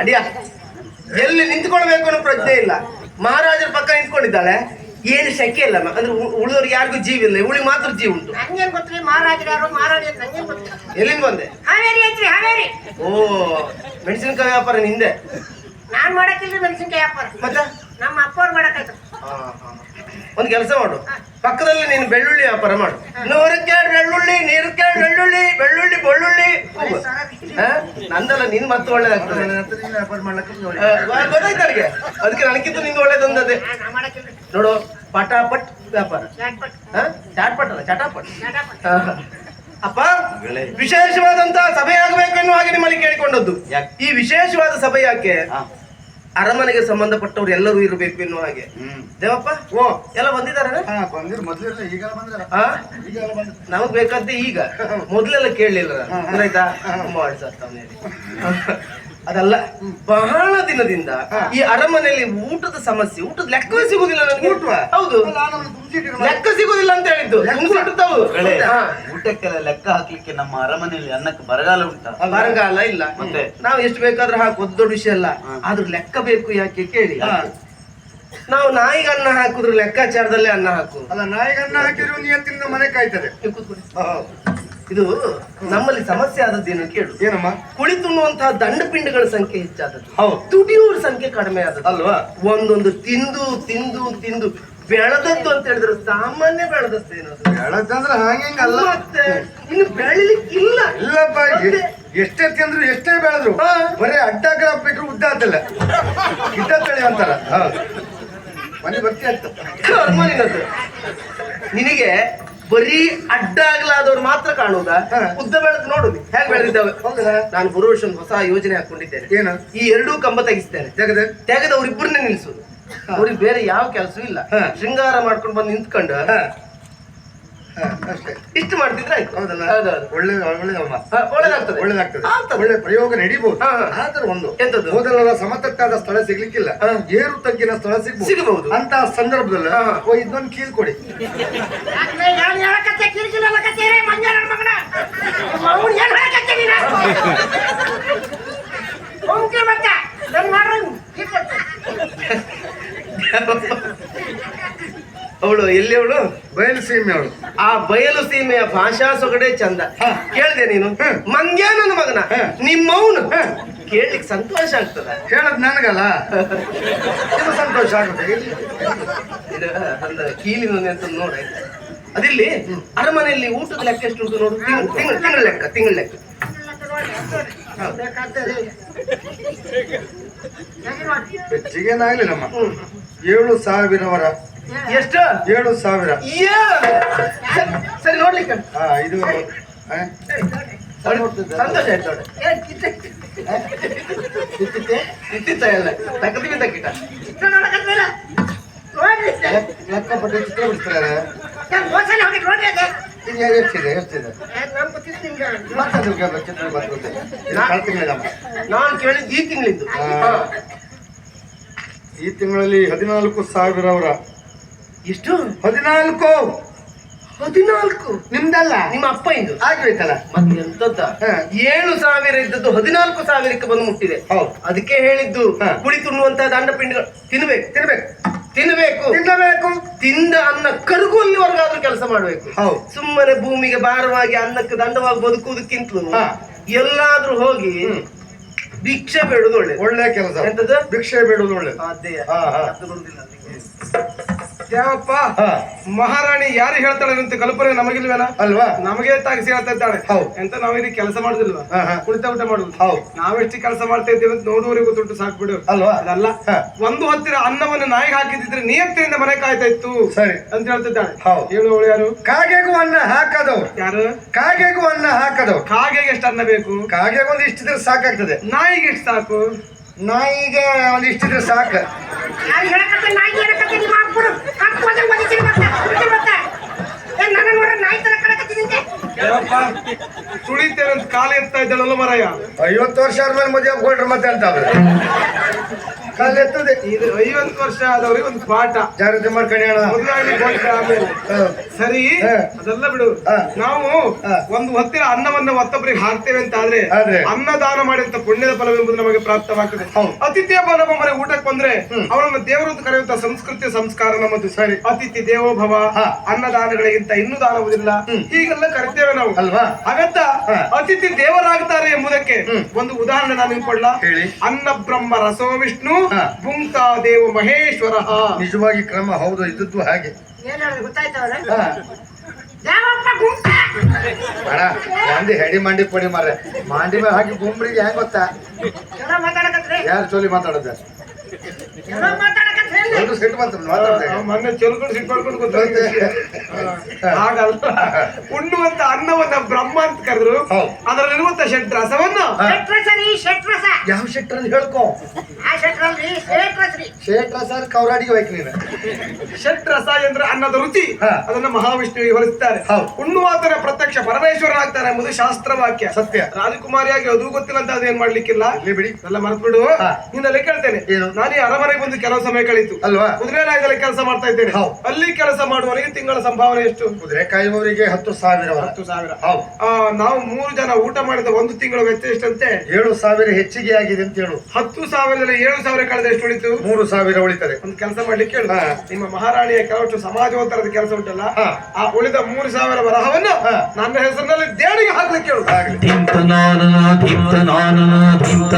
ಅಡಿಯ ಎಲ್ಲಿ ನಿಂತ್ಕೊಳ್ಬೇಕು ಅನ್ನೋ ಪ್ರಜ್ಞೆ ಇಲ್ಲ. ಮಹಾರಾಜರ ಪಕ್ಕ ನಿಂತ್ಕೊಂಡಿದ್ದಾಳೆ. ಏನು ಶಕೆ ಇಲ್ಲ ಅಂದ್ರೆ ಉ- ಉಳಿದವ್ರಿಗೆ ಯಾರಿಗೂ ಜೀವ ಇಲ್ಲ. ಉಳಿ ಮಾತ್ರ ಜೀವ ಉಂಟು. ನಂಗೇನ್ ಮಹಾರಾಜರು ಯಾರು ನಂಗೇನ್ ಗೊತ್ತಿಲ್ಲ ಎಲ್ಲಿಂದ ಬಂದೆ? ಹಾವೇರಿ ಐತ್ರಿ ಹಾವೇರಿ. ಓ ಮೆಣಸಿನಕಾಯಿ ವ್ಯಾಪಾರ ನಿಂದೆ? ನಾನ್ ಮಾಡಕ್ಕಿಲ್ಲ ಮೆಣಸಿನಕಾಯಿ ವ್ಯಾಪಾರ. ಮತ್ತೆ? ನಮ್ಮ ಅಪ್ಪವ್ರು ಮಾಡಕ್ಕಾಯ್ತು. ಆ, ಆ. ಒಂದು ಕೆಲಸ ಮಾಡು. ಪಕ್ಕದಲ್ಲಿ ನೀನು ಬೆಳ್ಳುಳ್ಳಿ ವ್ಯಾಪಾರ ಮಾಡು. ನೂರಕ್ಕೆ ಬೆಳ್ಳುಳ್ಳಿ ನೀರಕ್ಕೆ ಬೆಳ್ಳುಳ್ಳಿ ಬೆಳ್ಳುಳ್ಳಿ ಬೆಳ್ಳುಳ್ಳಿ? ನಂದಲ್ಲ ನಿನ್ ಮತ್ತೆ ಒಳ್ಳೇದಾಗ್ತದೆ. ಗೊತ್ತಾಯ್ತು ಅವ್ರಿಗೆ ಅದಕ್ಕೆ ನನಗಿಂತ ನಿಂದು ಒಳ್ಳೇದೊಂದದೆ ನೋಡು ಪಟಾಪಟ್ ವ್ಯಾಪಾರ. ಚಾಟ್ಪಟ್ ಅಲ್ಲ ಚಟಾಪಟ್. ಅಪ್ಪ ವಿಶೇಷವಾದಂತಹ ಸಭೆ ಆಗಬೇಕೆನ್ನುವ ಹಾಗೆ ನಿಮ್ಮಲ್ಲಿ ಕೇಳಿಕೊಂಡದ್ದು. ಯಾಕೆ? ಈ ವಿಶೇಷವಾದ ಸಭೆ ಯಾಕೆ? ಹಾ. ಅರಮನೆಗೆ ಸಂಬಂಧಪಟ್ಟವ್ರು ಎಲ್ಲರೂ ಇರಬೇಕು ಎನ್ನುವ ಹಾಗೆ. ದೇವಪ್ಪ ಓ ಎಲ್ಲ ಬಂದಿದ್ದಾರೆ ನಮಗ್ ಬೇಕಾದ ಈಗ. ಮೊದ್ಲೆಲ್ಲ ಕೇಳಲಿಲ್ಲ ಆಯ್ತಾ? ಅದಲ್ಲ ಬಹಳ ದಿನದಿಂದ ಈ ಅರಮನೆಯಲ್ಲಿ ಊಟದ ಸಮಸ್ಯೆ ಊಟದ ಲೆಕ್ಕವೇ ಸಿಗುದಿಲ್ಲ ನನಗೆ? ಹೌದು. ಊಟಕ್ಕೆಲ್ಲ ಲೆಕ್ಕ ಹಾಕ್ಲಿಕ್ಕೆ ನಮ್ಮ ಅರಮನೆಯಲ್ಲಿ ಅನ್ನಕ್ಕೆ ಬರಗಾಲ ಉಂಟಾ? ಬರಗಾಲ ಇಲ್ಲ. ಮತ್ತೆ? ನಾವು ಎಷ್ಟು ಬೇಕಾದ್ರೂ ಹಾಕೋದು ದೊಡ್ಡ ವಿಷಯ ಅಲ್ಲ. ಆದ್ರೂ ಲೆಕ್ಕ ಬೇಕು ಯಾಕೆ ಕೇಳಿ? ನಾವು ನಾಯಿಗೆ ಅನ್ನ ಹಾಕಿದ್ರು ಲೆಕ್ಕಾಚಾರದಲ್ಲೇ ಅನ್ನ ಹಾಕು. ಅಲ್ಲ ನಾಯಿಗನ್ನ ಹಾಕಿದ್ರು ನಿಯತ್ತಿನಿಂದ ಮನೆ ಕಾಯ್ತದೆ. ಇದು ನಮ್ಮಲ್ಲಿ ಸಮಸ್ಯೆ ಆದದ್ದೇನು ಕೇಳು. ಏನಮ್ಮ? ಕುಳಿತುಣ್ಣುವಂತಹ ದಂಡಪಿಂಡಗಳ ಸಂಖ್ಯೆ ಹೆಚ್ಚಾದದ್ದು. ಹೌದು. ತುಡಿಯೋರ ಸಂಖ್ಯೆ ಕಡಿಮೆ ಆದದ್ದು. ಅಲ್ವಾ? ಒಂದೊಂದು ತಿಂದು ತಿಂದು ತಿಂದು ಬೆಳೆದದ್ದು ಅಂತ ಹೇಳಿದ್ರೆ ಸಾಮಾನ್ಯ ಬೆಳೆದದ್ದೇನು ಅದು? ಬೆಳದಂದ್ರೆ ಹಂಗಿಂಗಲ್ಲ ಮತ್ತೆ ಇನ್ನು ಬೆಳಿಲಿಕ್ಕಿಲ್ಲ. ಇಲ್ಲಪ್ಪ ಎಷ್ಟೇ ತಿಂದ್ರು ಎಷ್ಟೇ ಬೆಳೆದ್ರು. ಬರೀ ಅಡ್ಡ ಗ್ರಾಫ್ ಬಿಟ್ರು ಉದ್ದ ಆತಲ್ಲ ಇದ್ದ ತಳಿ ಅಂತಾರ. ಮನೆ ಬರ್ತಿ ಕರ್ಮ ನಿನಗೆ ಬರೀ ಅಡ್ಡ ಆಗ್ಲಾದವ್ರು ಮಾತ್ರ ಕಾಣುವುದಾ ಹಾ. ಉದ್ದ ಬೆಳೆದು ನೋಡುದು. ಹೇಗೆ ಬೆಳೆದಿದ್ದಾವೆ? ಹೌದಾ ನಾನು ಬರುವ ವರ್ಷ ಒಂದು ಹೊಸ ಯೋಜನೆ ಹಾಕೊಂಡಿದ್ದೇನೆ ಏನು? ಈ ಎರಡೂ ಕಂಬ ತೆಗಿಸ್ತೇನೆ. ತೆಗೆದ? ತೆಗೆದು ಅವ್ರಿಬ್ಬರನ್ನೇ ನಿಲ್ಸುದು ಅವ್ರಿಗೆ ಬೇರೆ ಯಾವ ಕೆಲಸವೂ ಇಲ್ಲ. ಶೃಂಗಾರ ಮಾಡ್ಕೊಂಡು ಬಂದು ನಿಂತ್ಕೊಂಡು ಹಾ. ಹಾ, ಅಷ್ಟೇ. ಇಷ್ಟು ಮಾಡ್ತಿದ್ರೆ ಆಯ್ತು. ಹೌದಲ್ಲ. ಒಳ್ಳೆ ಒಳ್ಳೇದಮ್ಮ ಒಳ್ಳೆದಾಗ್ತದೆ. ಒಳ್ಳೆ ಪ್ರಯೋಗ ನಡೀಬಹುದು. ಆದ್ರೆ ಒಂದು ಎಂತದ್ದು? ಮೊದಲೆಲ್ಲ ಸಮತಟ್ಟಾದ ಸ್ಥಳ ಸಿಗ್ಲಿಕ್ಕಿಲ್ಲ. ಏರು ತಗ್ಗಿನ ಸ್ಥಳ ಸಿಗ್ಬಹುದು ಸಿಗಬಹುದು. ಅಂತ ಸಂದರ್ಭದಲ್ಲಿ ಇದೊಂದು ಕೀಲ್ ಕೊಡಿ ಯಾಕ್ಲೆ ಯಾರು ಹೇಳಕತ್ತೆ ಕಿರಿಕಿರಿ ಹೇಳಕತ್ತೀರಿ ಮಂಜಾನ ಮಗನ. ಅವ್ನು ಏನ್ ಹೇಳಕತ್ತೆ ನೀನು? ಹೋಗ್ತಿ ಮತ್ತೆ ನನ್ ಮಾಡ್ರಿ ಅವಳು ಎಲ್ಲಿ ಅವಳು? ಬಯಲು ಸೀಮೆ ಅವಳು. ಆ ಬಯಲು ಸೀಮೆಯ ಭಾಷಾ ಸೊಗಡೆ ಚಂದ. ಕೇಳ್ದೆ ನೀನು? ಮಂಗ್ಯ ನನ್ನ ಮಗನ. ನಿಮ್ಮವನು? ಕೇಳ್ಲಿಕ್ಕೆ ಸಂತೋಷ ಆಗ್ತದ. ಕೇಳದ್ ನನಗಲ್ಲ. ಸಂತೋಷ ಆಗುತ್ತೆ ಕೀಲಿನ ಅಂತ ನೋಡ. ಅದಿಲ್ಲಿ ಅರಮನೆಯಲ್ಲಿ ಊಟದ ಲೆಕ್ಕ ಎಷ್ಟು ಉಂಟು ನೋಡು. ತಿಂಗಳು ತಿಂಗಳು ತಿಂಗಳ ಲೆಕ್ಕ ತಿಂಗಳ ಲೆಕ್ಕ. ಹೆಚ್ಚಿಗೇನಾಗ್ಲಿ ನಮ್ಮ ಏಳು ಸಾವಿರವರ. ಎಷ್ಟು? ಏಳು ಸಾವಿರ. ಸರಿ, ನೋಡ್ಲಿಕ್ಕೆ. ಹಾ ಇದು? ಸಂತೋಷ ಆಯ್ತು ನೋಡಿ. ಇತ್ತಿತ್ತ ಎಲ್ಲ. ತಕ್ಕದಿವಿ ತಕ್ಕಿಟ ನೋಡ್ರಿ ಲೆಕ್ಕಪಟ್ಟಿ ಚಿತ್ರ ಬಿಡಿಸ್ತಾರೆ ನಾನು ಹೋಸಲ ಹೋಗಿ ನೋಡ್ರಿ ಅದು. ಇದು ಎಷ್ಟಿದೆ ಎಷ್ಟಿದೆ ನಮ್ ಗೊತ್ತಿತ್ತು ನಿಮ್ಗೆ ಮತ್ತೆ ಅದು ಗ- ಚಿತ್ರ ಬರ್ತದೆ ಇದು ಕಳ್ತಿರ್ಲಿಲ್ಲಮ್ಮ. ನಾನು ಕೇಳಿದ್ದು ಈ ತಿಂಗಳಿದ್ದು. ಈ ತಿಂಗಳಲ್ಲಿ ಹದಿನಾಲ್ಕು ಸಾವಿರ ಅವರ. ಎಷ್ಟು? ಹದಿನಾಲ್ಕು. ಹದಿನಾಲ್ಕು? ನಿಮ್ದಲ್ಲ? ನಿಮ್ಮ ಅಪ್ಪ ಇದು. ಆಗ್ಬೇಕಲ್ಲ. ಮತ್ತೆ ಎಂತದ್ದ. ಏಳು ಸಾವಿರ ಇದ್ದದ್ದು ಹದಿನಾಲ್ಕು ಸಾವಿರಕ್ಕೆ ಬಂದು ಮುಟ್ಟಿದೆ. ಹೌದು. ಅದಕ್ಕೆ ಹೇಳಿದ್ದು ಕುಳಿ ತುಂಬುವಂತಹ ದಂಡಪಿಂಡಿಗಳು. ತಿನ್ಬೇಕು ತಿನ್ಬೇಕು. ತಿನ್ಬೇಕು ತಿನ್ನಬೇಕು. ತಿಂದ ಅನ್ನ ಕರಗುವಲ್ಲಿವರೆಗಾದ್ರೂ ಕೆಲಸ ಮಾಡಬೇಕು. ಹೌದು. ಸುಮ್ಮನೆ ಭೂಮಿಗೆ ಭಾರವಾಗಿ ಅನ್ನಕ್ಕೆ ದಂಡವಾಗಿ ಬದುಕುವುದಕ್ಕಿಂತಲೂ. ಎಲ್ಲಾದ್ರೂ ಹೋಗಿ ಭಿಕ್ಷೆ ಬೇಡುದು ಒಳ್ಳೆ ಒಳ್ಳೆ ಕೆಲಸ. ಎಂತದ್ದು? ಭಿಕ್ಷೆ ಬೇಡುದು ಒಳ್ಳೆ ಅದೇ ಹಾ, ಹಾ. ಅದು ಬರುದಿಲ್ಲ ಅಲ್ಲಿಗೆ. ಯಾವಪ್ಪ? ಹಾ. ಮಹಾರಾಣಿ ಯಾರು ಹೇಳ್ತಾಳೆ ಅಂತ ಕಲ್ಪನೆ ನಮಗಿಲ್ವೇನ? ಅಲ್ವಾ? ನಮಗೆ ತಾಗಿಸಿ ಹೇಳ್ತಾ ಇದ್ದಾಳೆ ಹೌದು. ಎಂತ ನಾವಿಲ್ಲಿ ಕೆಲಸ ಮಾಡುದಿಲ್ವಾ? ಹಾ, ಹಾ. ಕುಳಿತ ಊಟ ಮಾಡುದು ಹೌದು. ನಾವೆಷ್ಟು ಕೆಲಸ ಮಾಡ್ತಾ ಇದ್ದೇವೆ ಅಂತ ನೋಡುವವರಿಗೂ ದುಡ್ಡು ಸಾಕು ಬಿಡು. ಅಲ್ವಾ? ಅದಲ್ಲ. ಒಂದು ಹೊತ್ತಿನ ಅನ್ನವನ್ನು ನಾಯಿಗೆ ಹಾಕಿದ್ರೆ ನಿಯತ್ತಿನಿಂದ ಮನೆ ಕಾಯ್ತಾ ಇತ್ತು ಸರಿ. ಅಂತ ಹೇಳ್ತಿದ್ದಾಳೆ. ಹೌದು. ಹೇಳುವವಳು ಯಾರು? ಕಾಗೆಗೂ ಅನ್ನ ಹಾಕದವ್ರು. ಯಾರು? ಕಾಗೆಗೂ ಅನ್ನ ಹಾಕದವ್ರು. ಕಾಗೆಗೆ ಎಷ್ಟು ಅನ್ನ ಬೇಕು? ಕಾಗೆಗೆ ಒಂದು ಇಷ್ಟಿದ್ರೆ ಸಾಕಾಗ್ತದೆ. ನಾಯಿಗೆ ಎಷ್ಟು ಸಾಕು? ನಾಯಿಗೆ ಒಂದು ಇಷ್ಟಿದ್ರೆ ಸಾಕು. ಮತ್ತೆ ಮತ್ತೆ ಏನ್ ನನ್ನ ನಾಯಿ ತರ ತುಳಿತೇನೆ ಅಂತ ಕಾಲು ಎತ್ತಾ ಇದ್ದಾಳಲ್ಲ ಮರಯ್ಯ ಐವತ್ತು ವರ್ಷ ಆದ್ಮೇಲೆ ಮದುವೆ ಕೊಡ್ರಿ ಮತ್ತೆ ಅಂತ ಕಾಲೆತ್ತದೆ ಇದು ಐವತ್ತು ವರ್ಷ ಆದವ್ರಿಗೆ ಒಂದು ಪಾಠ. ಜಾಗ್ರತೆ ಮಾಡ್ಕೊಂಡು ಹೇಳ ಮದುವೆ ಕೊಟ್ಟ ಆಮೇಲೆ. ಸರಿ. ಅದೆಲ್ಲ ಬಿಡು. ನಾವು ಒಂದು ಹೊತ್ತಿನ ಅನ್ನವನ್ನ ಮತ್ತೊಬ್ಬರಿಗೆ ಹಾಕ್ತೇವೆ ಅಂತ ಆದ್ರೆ? ಅನ್ನದಾನ ಮಾಡಿದಂತ ಪುಣ್ಯದ ಫಲವೆಂಬುದು ನಮಗೆ ಪ್ರಾಪ್ತವಾಗ್ತದೆ. ಅತಿಥಿಯ ನಮ್ಮ ಮನೆ ಊಟಕ್ಕೆ ಬಂದ್ರೆ ಅವರನ್ನು ದೇವರು ಅಂತ ಕರೆಯುವಂತ ಸಂಸ್ಕೃತಿ ಸಂಸ್ಕಾರ ನಮ್ಮದು. ಸರಿ. ಅತಿಥಿ ದೇವೋಭವ ಅನ್ನದಾನಗಳಿಗಿಂತ ಇನ್ನೂ ದಾನವುದಿಲ್ಲ. ಹೀಗೆಲ್ಲ ಕರಿತೇವೆ ನಾವು. ಅಲ್ವಾ? ಹಾಗಂತ ಹಾ. ಅತಿಥಿ ದೇವರಾಗ್ತಾರೆ ಎಂಬುದಕ್ಕೆ ಒಂದು ಉದಾಹರಣೆ ನಾನು ಹೇಳಿ. ಅನ್ನ ಬ್ರಹ್ಮ ರಸೋ ವಿಷ್ಣು ಹಾ. ಭುಂಕ್ತಾ ದೇವ ಮಹೇಶ್ವರ. ನಿಜವಾಗಿ ಕ್ರಮ ಹೌದು ಇದ್ದದ್ದು ಹಾಗೆ. ಏನ್ ಹೇಳಿದ್ರು ಗೊತ್ತಾಯ್ತವಲ್ಲ? ಹಾ. ಯಾವಪ್ಪ ಗುಂಪ! ಅಣ್ಣ ಮಂದಿ ಹೆಡಿ ಮಂಡಿ ಪಡಿ ಮಾರ್ರೆ. ಮಂಡಿ ಮೇಲೆ ಹಾಕಿ ಗುಂಬ್ರಿಗೆ ಹೆಂಗ್ ಗೊತ್ತಾ? ಚಲೋ ಮಾತಾಡಕತ್ರಿ. ಯಾರು ಚೋಲಿ ಮಾತಾಡೋದು? ಚಲೋ ಮಾತಾಡಕತ್ರಿ. ಅಲ್ಲ? ಒಂದು ಸಿಟ್ಟು ಬಂತು ಮಾತಾಡ್ದೆ. ಮೊನ್ನೆ ಚೆಲ್ಕೊಂಡು ಮಾಡ್ಕೊಂಡು ಗೊತ್ತಾಯ್ತು ಹಾಗಲ್ಲ. ಉಣ್ಣುವಂತ ಅನ್ನವನ್ನ ಬ್ರಹ್ಮ ಅಂತ ಕರೆದ್ರು. ಅದರಲ್ಲಿರುವಂತ ಶೆಟ್ರಸ ಯಾವ ಶೆಟ್ರಲ್ಲಿ ಹೇಳ್ಕೊ? ಆ ಶೆಟ್ರಲ್ರಿ ಶೇಟ್ರಸ್ ರೀ ಶೇಟ್ರ ಸರ್ ಕೌರಾಡಿಗೆ ಹೋಯ್ತು ನೀನು ಎಂದ್ರೆ ಅನ್ನದ ರುಚಿ. ಹಾ. ಅದನ್ನ ಮಹಾವಿಷ್ಣುವಿಗೆ ಹೊರಿಸುತ್ತಾರೆ ಹೌದು. ಉಣ್ಣುವಾತನ ಪ್ರತ್ಯಕ್ಷ ಪರಮೇಶ್ವರನಾಗ್ತಾರೆ ಎಂಬುದು ಶಾಸ್ತ್ರ ವಾಕ್ಯ ಸತ್ಯ. ರಾಜಕುಮಾರಿಯಾಗಿ ಅದು ಗೊತ್ತಿಲ್ಲ ಅಂತ ಅದೇನ್ ಮಾಡ್ಲಿಕ್ಕಿಲ್ಲ? ಇಲ್ಲಿ ಬಿಡಿ. ಎಲ್ಲ ಮರೆತು ಬಿಡು ಹಾ. ನಿನ್ನಲ್ಲಿ ಕೇಳ್ತೇನೆ. ಏನು? ನಾನು ಈ ಅರಮನೆಗೆ ಬಂದು ಕೆಲವು ಸಮಯ ಕಳೀತು ಅಲ್ವಾ? ಕುದುರೆರಾಯದಲ್ಲಿ ಕೆಲಸ ಮಾಡ್ತಾ ಇದ್ದೇನೆ. ಹೌದು. ಅಲ್ಲಿ ಕೆಲಸ ಮಾಡುವವರಿಗೆ ತಿಂಗಳ ಸಂಭಾವನೆ ಎಷ್ಟು? ಕುದುರೆ ಕಾಯುವವರಿಗೆ ಹತ್ತು ಸಾವಿರ ಹತ್ತು ಸಾವಿರ. ಹೌದು. ಆ, ನಾವು ಮೂರು ಜನ ಊಟ ಮಾಡಿದ ಒಂದು ತಿಂಗಳ ವೆಚ್ಚ ಎಷ್ಟಂತೆ? ಏಳು ಸಾವಿರ ಹೆಚ್ಚಿಗೆ ಆಗಿದೆ ಅಂತ ಹೇಳು. ಹತ್ತು ಸಾವಿರದಲ್ಲಿ ಏಳು ಸಾವಿರ ಕಳೆದ ಎಷ್ಟು ಉಳಿತು? ಮೂರು ಸಾವಿರ ಉಳಿತದೆ. ಒಂದು ಕೆಲಸ ಮಾಡ್ಲಿಕ್ಕೆ ಹೇಳು. ನಿಮ್ಮ ಮಹಾರಾಣಿಯ ಕೆಲವಷ್ಟು ಸಮಾಜೋತ್ತರದ ಕೆಲಸ ಉಂಟಲ್ಲ ಆ ಉಳಿದ ಮೂರು ಸಾವಿರ ಬರಹವನ್ನು. ನನ್ನ ಹೆಸರಿನಲ್ಲಿ ದೇಣಿಗೆ ಹಾಕ್ಲಿಕ್ಕೆ ಹೇಳು. ಜಿಂತನ ಧಿಂತ ನಾನನ ಧಿಂತ